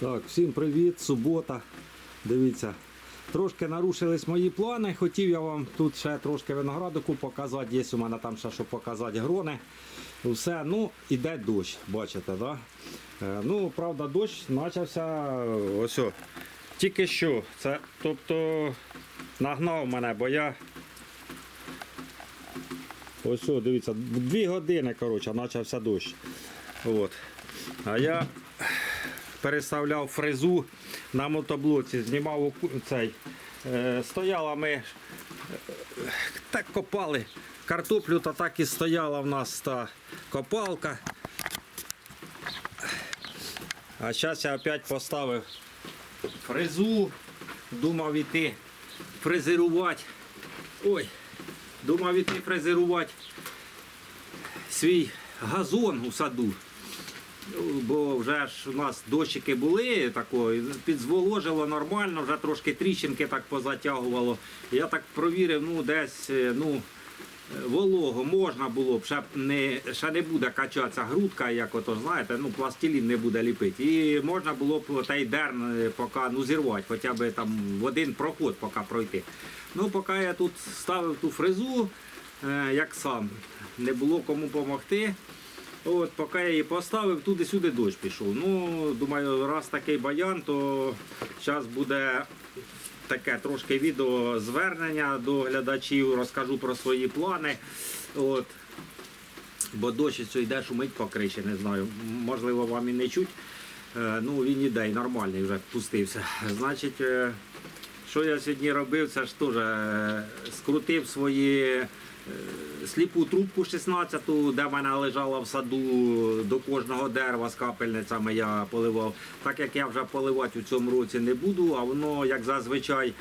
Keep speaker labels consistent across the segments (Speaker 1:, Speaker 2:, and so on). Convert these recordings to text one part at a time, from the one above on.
Speaker 1: Так, всім привіт, субота. Дивіться, трошки нарушились мої плани. Хотів я вам тут ще трошки виноградику показати. Є у мене там ще що показати грони. Все, ну, іде дощ, бачите, да? Е, Ну, правда, дощ почався е, ось. Тільки що. Це, тобто, нагнав мене, бо я. Ось, дивіться, дві години, коротше, почався дощ. От. А я переставляв фрезу на мотоблоці, знімав цей. Е, стояла ми, е, так копали картоплю, та так і стояла в нас та копалка. А зараз я опять поставив фрезу, думав іти фрезерувати. Ой, думав іти фрезерувати свій газон у саду. Ну, Бо вже ж у нас дощики були, такої, підзволожило нормально, вже трошки тріщинки так позатягувало. Я так провірив, ну десь е, ну, волого можна було б, ще, не, ще не буде качатися грудка, як ото знаєте, ну пластилін не буде ліпити. І можна було б той дерн е, поки ну, зірвати, хоча б там в один проход поки пройти. Ну, поки я тут ставив ту фрезу, е, як сам, не було кому допомогти. От, поки я її поставив, туди-сюди дощ пішов. Ну, думаю, раз такий баян, то зараз буде таке трошки відео звернення до глядачів, розкажу про свої плани. От. Бо дощ ось йде шумить по криші, не знаю. Можливо, вам і не чуть. Е, Ну, він іде, і нормальний вже пустився. Значить, е, що я сьогодні робив, це ж теж е, скрутив свої сліпу трубку 16-ту, де в мене лежала в саду до кожного дерева з капельницями я поливав. Так як я вже поливати у цьому році не буду, а воно, як зазвичай,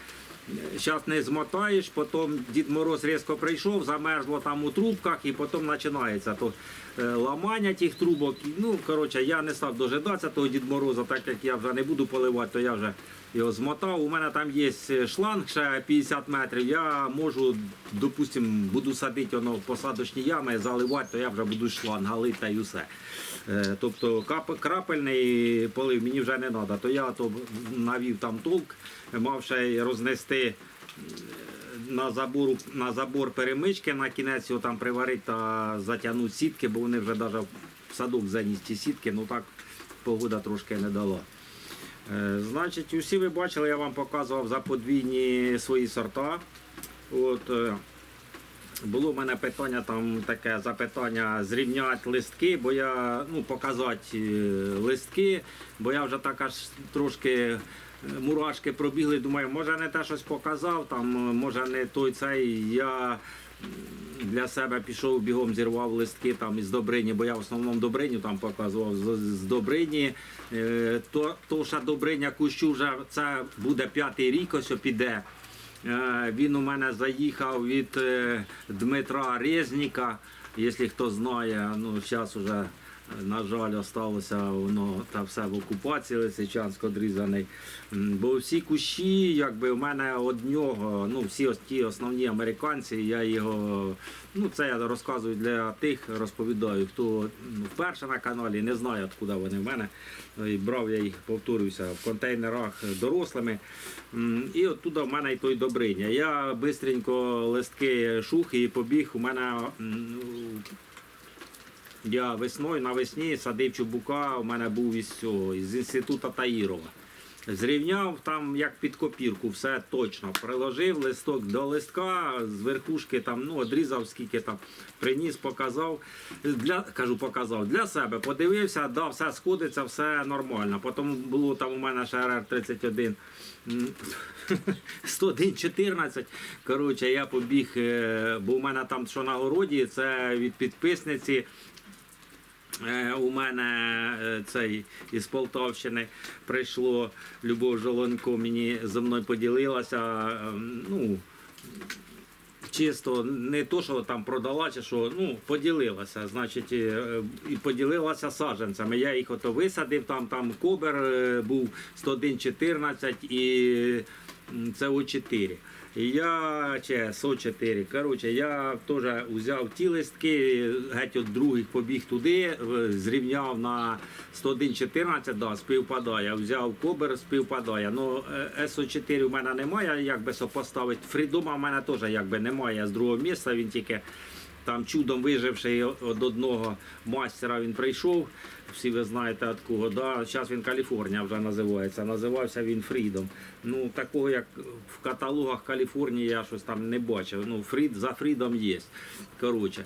Speaker 1: Зараз не змотаєш, потім Дід Мороз різко прийшов, замерзло там у трубках, і потім починається то е, ламання тих трубок. Ну, коротше, я не став дожидатися того Дід Мороза, так як я вже не буду поливати, то я вже його змотав. У мене там є шланг ще 50 метрів. Я можу, допустимо, буду садити воно в посадочні ями, заливати, то я вже буду шланг галити та й усе. Е, Тобто крапельний полив мені вже не треба, то я то навів там толк, мав ще рознести е, на забор, на забор перемички, на кінець його там приварити та затягнути сітки, бо вони вже навіть в садок заніс сітки, ну так погода трошки не дала. Е, Значить, усі ви бачили, я вам показував за подвійні свої сорта. От, е, було в мене питання там таке запитання зрівняти листки, бо я ну, показати е, листки, бо я вже так аж трошки мурашки пробігли. Думаю, може не те щось показав, там, може не той цей. Я для себе пішов бігом, зірвав листки там із Добрині, бо я в основному Добриню там показував з, Добрині. Е, То, то ще Добриня кущу вже це буде п'ятий рік, ось піде. Е, Він у мене заїхав від е, Дмитра Резніка, якщо хто знає, ну зараз вже, на жаль, осталося воно та все в окупації Лисичанськ одрізаний. Бо всі кущі, якби в мене од нього, ну всі ті основні американці, я його, ну це я розказую для тих, розповідаю, хто вперше на каналі, не знає, откуда вони в мене. І брав я їх, повторюся, в контейнерах дорослими. І оттуда в мене і той добриня. Я швидко листки шух і побіг. У мене я весною навесні садив чубука, у мене був із цього, з інституту Таїрова. Зрівняв там як під копірку, все точно. Приложив листок до листка, з верхушки там, ну, одрізав, скільки там приніс, показав. Для, кажу, показав для себе. Подивився, да, все сходиться, все нормально. Потім було там у мене ще РР-31. м, 101-14. Коротше, я побіг, е, бо у мене там, що на городі, це від підписниці. Е, У мене е, цей із Полтавщини прийшло Любов Жолонко, мені зі мною поділилася. е, Ну, чисто не то, що там продала, чи що, ну, поділилася. Значить, е, і поділилася саджанцями. Я їх ото висадив, там, там кобер був 101-14 і це О4. Я чи СО4. Коротше, я теж взяв ті листки, геть от других побіг туди, зрівняв на 101.14, да, співпадає. Взяв кобер, співпадає. Ну, е, СО4 у мене немає, як би сопоставити. Фрідома в мене теж якби немає з другого місця, він тільки там чудом виживши від одного мастера він прийшов. Всі ви знаєте від кого. Да? Зараз він Каліфорнія вже називається. Називався він Фрідом. Ну, такого як в каталогах Каліфорнії я щось там не бачив. Ну, Фрід за Фрідом є. Коротше.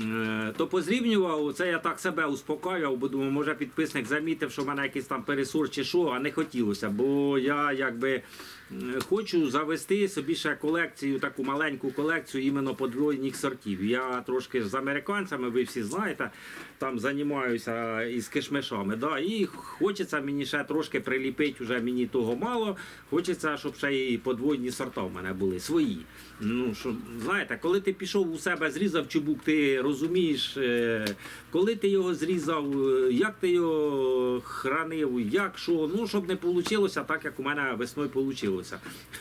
Speaker 1: Е, То позрівнював, це я так себе успокоював, бо думаю, може підписник замітив, що в мене якийсь там пересур чи що, а не хотілося, бо я якби хочу завести собі ще колекцію, таку маленьку колекцію іменно подвойних сортів. Я трошки з американцями, ви всі знаєте, там займаюся із кишмишами. Да, і хочеться мені ще трошки приліпити, вже мені того мало. Хочеться, щоб ще і подвойні сорта в мене були свої. Ну, що, знаєте, коли ти пішов у себе, зрізав чубук, ти розумієш, е, коли ти його зрізав, е, як ти його хранив, як що, ну, щоб не вийшло так, як у мене весною вийшло.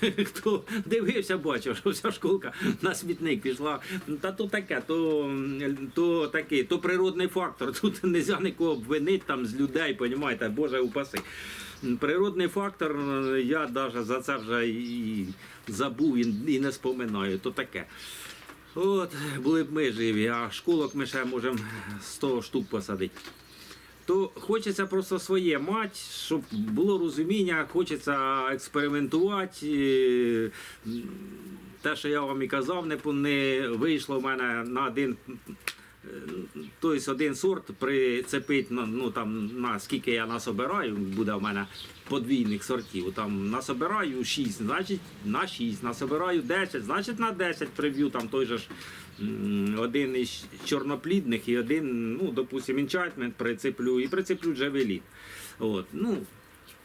Speaker 1: Хто дивився, бачив, що вся школка на смітник пішла. Та то таке, то, то таке, то природний фактор. Тут не можна нікого обвинити там з людей, понімаєте, Боже упаси. Природний фактор, я навіть за це вже і забув і не споминаю. То таке. От, були б ми живі, а школок ми ще можемо 100 штук посадити. То хочеться просто своє мати, щоб було розуміння, хочеться експериментувати. Те, що я вам і казав, не, не вийшло в мене на один. Тобто один сорт прицепить ну, там, на скільки я насобираю, буде в мене подвійних сортів. Там насобираю 6, значить на 6, насобираю 10, значить на 10 приб'ю там той же ж один із чорноплідних і один, ну, допустим, інчайтмент прицеплю і прицеплю джавеліт. От, ну,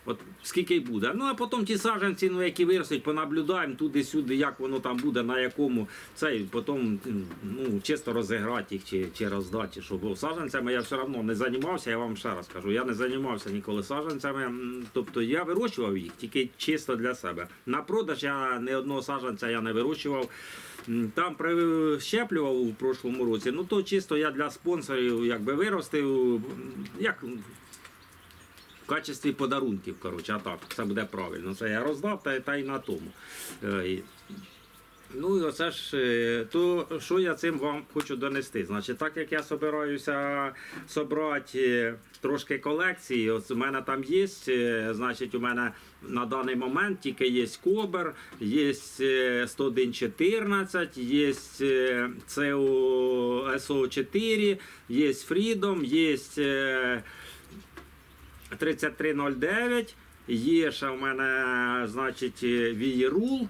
Speaker 1: От скільки буде. Ну а потім ті саджанці, ну які виростуть, понаблюдаємо туди-сюди, як воно там буде, на якому цей потім ну, чисто розіграти їх чи, чи роздати. Бо саджанцями я все одно не займався, я вам ще раз кажу. Я не займався ніколи саджанцями. Тобто я вирощував їх тільки чисто для себе. На продаж я ні одного саджанця я не вирощував. Там прищеплював у прошлому році, ну то чисто я для спонсорів якби виростив. Як в качестві подарунків, коротше, а так, це буде правильно. Це я роздав та, та й на тому. Е, Ну і оце ж, е, то що я цим вам хочу донести? Значить, так як я собираюся собрати е, трошки колекції, от у мене там є, значить, у мене на даний момент тільки є Кобер, є е, 101.14, є е, CO SO4, є Freedom, є 3309, є ще в мене, значить, Вієрул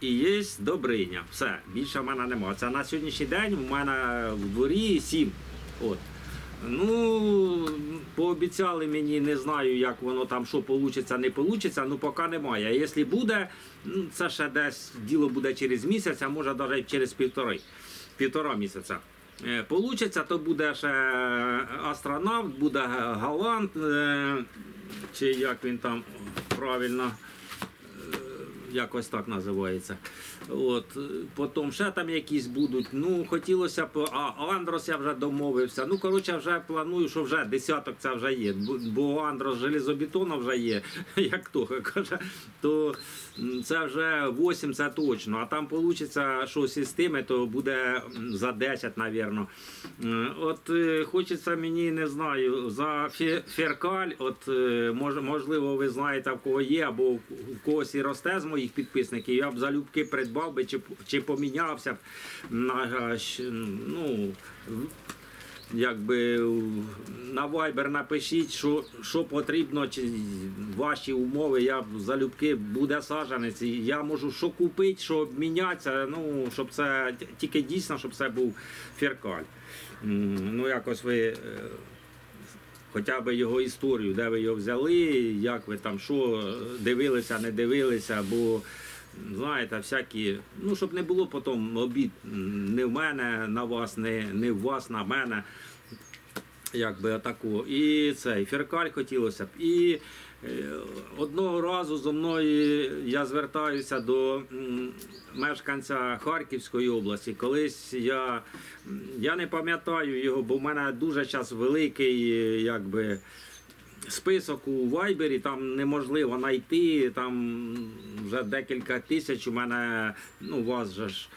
Speaker 1: і є Добриня. Все, більше в мене немає. Це на сьогоднішній день в мене в дворі 7. От. Ну, пообіцяли мені, не знаю, як воно там, що вийде, не вийде, ну поки немає. А якщо буде, ну, це ще десь діло буде через місяць, а може навіть через півтори, півтора місяця. Е, Получиться, то буде ще астронавт, буде Галант, е, чи як він там правильно якось так називається. От, потім ще там якісь будуть. Ну, хотілося б, а Андрос я вже домовився. Ну, коротше, вже планую, що вже десяток це вже є. Бо- Андрос железобетону вже є, як хто каже, то це вже 8, це точно. А там вийде щось із тими, то буде за 10, напевно. От е, хочеться мені, не знаю, за феркаль, от е, можливо, ви знаєте, в кого є, або в когось і росте з моїх підписників, я б залюбки придбав би чи, чи помінявся б на ну. Якби на Viber напишіть, що, що потрібно, чи ваші умови, я б залюбки буде саджанець. Я можу що купити, що обмінятися, ну, щоб це тільки дійсно, щоб це був феркаль. Ну, якось ви е, хоча б його історію, де ви його взяли, як ви там що дивилися, не дивилися, бо знаєте, всякі, ну щоб не було потім обід не в мене на вас, не, не в вас на мене. якби атаку. І цей феркаль хотілося б. І одного разу зо мною я звертаюся до мешканця Харківської області. Колись я, я не пам'ятаю його, бо в мене дуже час великий, е, якби. Список у Вайбері там неможливо знайти, там вже декілька тисяч у мене, ну, у вас же ж е,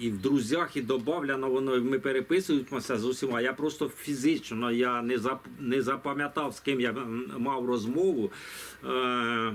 Speaker 1: і в друзях, і додано, воно, ми переписуємося з усіма. Я просто фізично я не, зап, не запам'ятав, з ким я мав розмову. Е,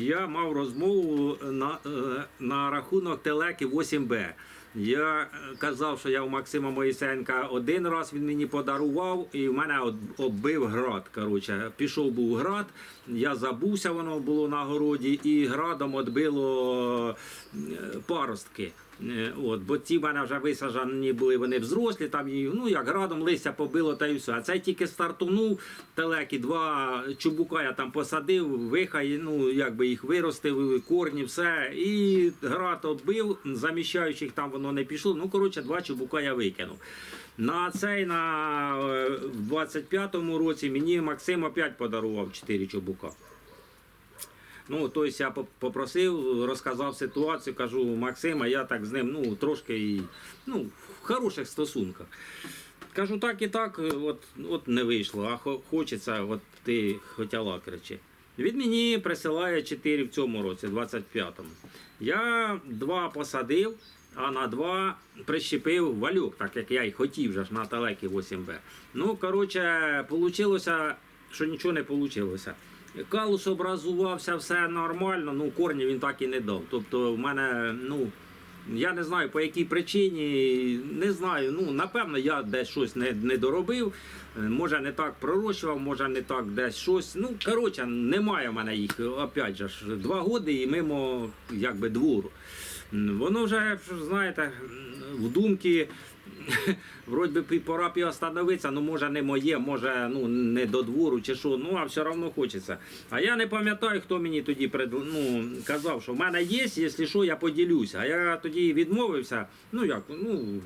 Speaker 1: я мав розмову на, е, на рахунок телеки 8Б. Я е, казав, що я у Максима Моїсенка один раз він мені подарував, і в мене оббив град. Коротше, пішов був град, я забувся, воно було на городі, і градом відбило е, паростки. Е, От, бо ті в мене вже висаджені були, вони взрослі, там і, ну як градом листя побило та і все. А цей тільки стартунув телеки, два чубука я там посадив, вихай, ну якби їх виростив, корні, все. І град оббив, заміщаючих там воно не пішло. Ну, коротше, два чубука я викинув. На цей на е, 25-му році мені Максим опять подарував 4 чубука. Ну, тобто я попросив, розказав ситуацію, кажу, Максима, я так з ним ну, трошки і, ну, в хороших стосунках. Кажу, так і так, е, от, от не вийшло, а хочеться, от ти хотіла кричи. Він мені присилає 4 в цьому році, 25-му. Я два посадив, а на два прищепив валюк, так як я й хотів же ж на талекі 8Б. Ну, коротше, вийшло, що нічого не вийшло. Калус образувався, все нормально, ну корні він так і не дав. Тобто в мене, ну, я не знаю по якій причині, не знаю. Ну, напевно, я десь щось не, не доробив. Може не так пророщував, може не так десь щось. Ну, коротше, немає в мене їх, опять же, два роки і мимо якби двору. Воно вже, знаєте, в думки. Вроді би пора б і остановитися, ну може не моє, може ну не до двору чи що, ну а все одно хочеться. А я не пам'ятаю, хто мені тоді пред, ну, казав, що в мене є, якщо що, я поділюся. А я тоді відмовився. Ну як, ну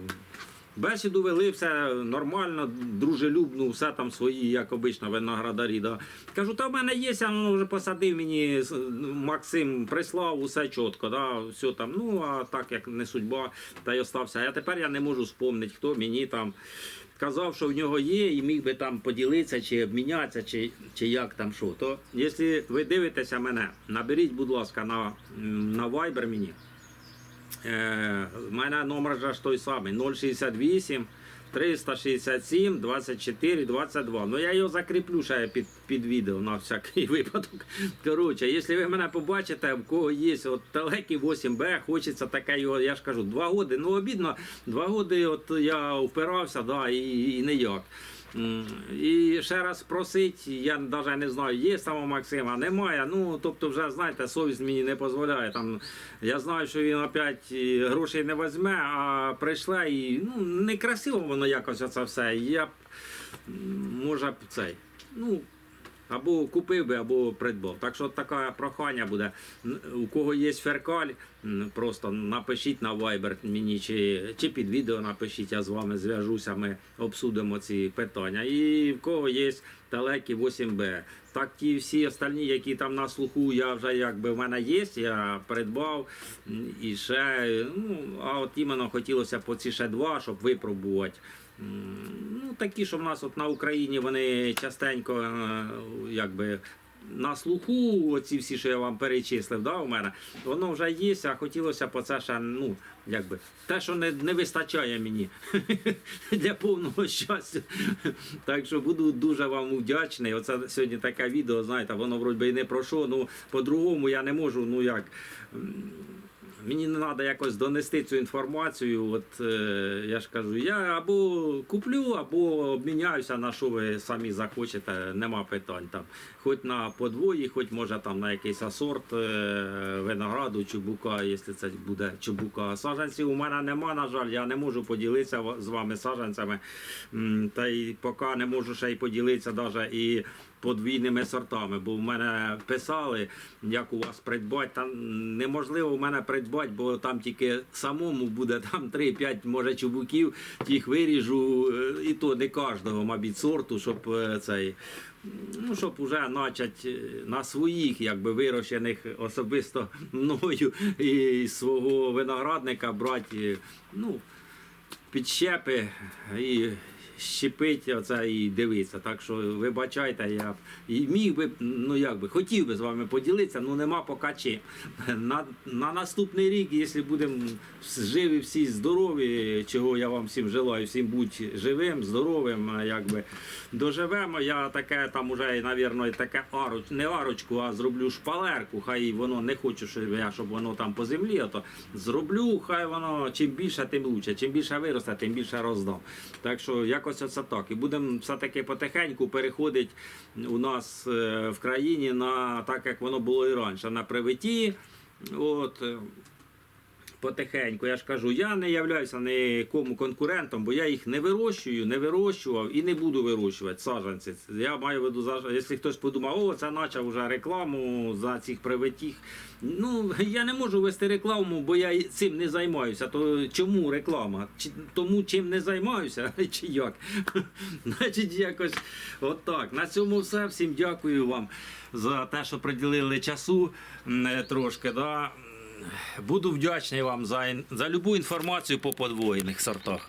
Speaker 1: бесіду вели, все нормально, дружелюбно, все там свої, як обично, виноградарі. Да. Кажу, та в мене є, а ну вже посадив мені Максим, прислав, усе чітко, да, все там. Ну а так як не судьба, та й остався. А тепер я не можу спомнити, хто мені там. Казав, що в нього є, і міг би там поділитися, чи обмінятися, чи, чи як там що. То, якщо ви дивитеся мене, наберіть, будь ласка, на, на Viber мені. Е, У мене номер ж той самий 068 367 24 22. Ну я його закріплю ще під, під відео на всякий випадок. Коротше, якщо ви мене побачите, в кого є от телеки 8Б, хочеться таке його, я ж кажу, два роки. Ну обідно, два роки от я впирався, да, і, і ніяк. І ще раз просить, я навіть не знаю, є там Максима, немає. Ну, тобто, вже знаєте, совість мені не дозволяє. Там, я знаю, що він опять грошей не візьме, а прийшла і ну, некрасиво воно якось це все. Я може б цей. Ну, або купив би, або придбав. Так що таке прохання буде. У кого є феркаль, просто напишіть на Viber мені чи, чи під відео напишіть, я з вами зв'яжуся, ми обсудимо ці питання. І в кого є телеки 8Б. Так ті всі остальні, які там на слуху, я вже якби в мене є, я придбав. І ще, ну, а от іменно хотілося по ці ще два, щоб випробувати. Ну, такі, що в нас от на Україні вони частенько е, якби. На слуху, оці всі, що я вам перечислив, да, у мене, воно вже є, а хотілося по це ще, ну, якби, те, що не, не вистачає мені для повного щастя. Так що буду дуже вам вдячний. Оце сьогодні таке відео, знаєте, воно вроді і не про що, ну, по-другому я не можу, ну як. Мені не треба якось донести цю інформацію. От е, я ж кажу, я або куплю, або обміняюся на що ви самі захочете, нема питань там. Хоч на подвої, хоч може там на якийсь асорт е, винограду, чубука, якщо це буде чубука. Саджанців у мене нема, на жаль, я не можу поділитися з вами саджанцями. Та й поки не можу ще й поділитися навіть і подвійними сортами, бо в мене писали, як у вас придбати. Там неможливо в мене придбати, бо там тільки самому буде там 3-5, може, чубуків, тих виріжу, е, і то не кожного, мабуть, сорту, щоб е, цей. Ну, щоб вже почати на своїх, якби вирощених особисто мною і свого виноградника брати, ну, підщепи і щепити оце і дивитися. Так що вибачайте, я і міг би, ну як би, хотів би з вами поділитися, ну нема поки чим. На, на наступний рік, якщо будемо живі всі здорові, чого я вам всім желаю, всім будь живим, здоровим, якби доживемо. Я таке там уже, навірно, таке ароч, не арочку, а зроблю шпалерку. Хай воно не хочу, щоб я, щоб воно там по землі, а то зроблю, хай воно чим більше, тим лучше. Чим більше виросте, тим більше роздам. Так що якось оце так. І будемо все-таки потихеньку переходити у нас е, в країні на так, як воно було і раніше, на привиті. От, е, потихеньку. Я ж кажу, я не являюся нікому конкурентом, бо я їх не вирощую, не вирощував і не буду вирощувати саджанці. Я маю виду, за- якщо хтось подумав, о, це почав вже рекламу за цих привитіх. Ну, я не можу вести рекламу, бо я цим не займаюся. То чому реклама? Чи, тому чим не займаюся, чи як? Значить, якось отак. На цьому все. Всім дякую вам за те, що приділили часу трошки. Да? Буду вдячний вам за, за любу інформацію по подвоєних сортах.